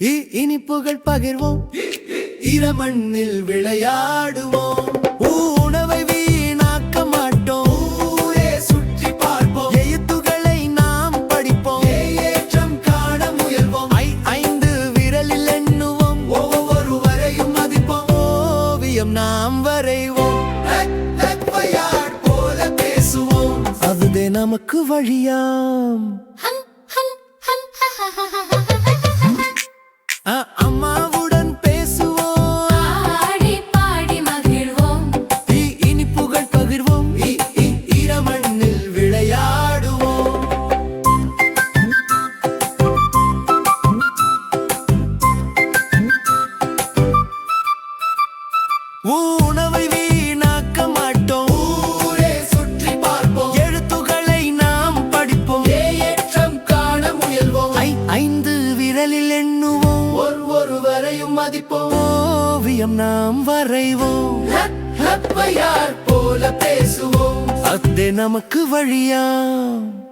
இனிப்புகள் பகிர்வோம். இரமண்ணில் விளையாடுவோம். உணவை வீணாக்க மாட்டோம். சுற்றி பார்ப்போம். எழுத்துகளை நாம் படிப்போம். ஏற்றம் காண முயல்வோம். ஐந்து விரலில் எண்ணுவோம். ஒவ்வொருவரையும் மதிப்போம். ஓவியம் நாம் வரைவோம். போல பேசுவோம். அதுதே நமக்கு வழியாம். உணவை வீணாக்க மாட்டோம். ஊரே சுற்றி பார்ப்போம். எழுத்துக்களை நாம் படிப்போம். ஏற்றம் காண முயல்வோம். ஐந்து விரலில் எண்ணுவோம். ஒருவரையும் மதிப்போம். ஓவியம் நாம் வரைவோம். போல பேசுவோம். அத்தே நமக்கு வழியாம்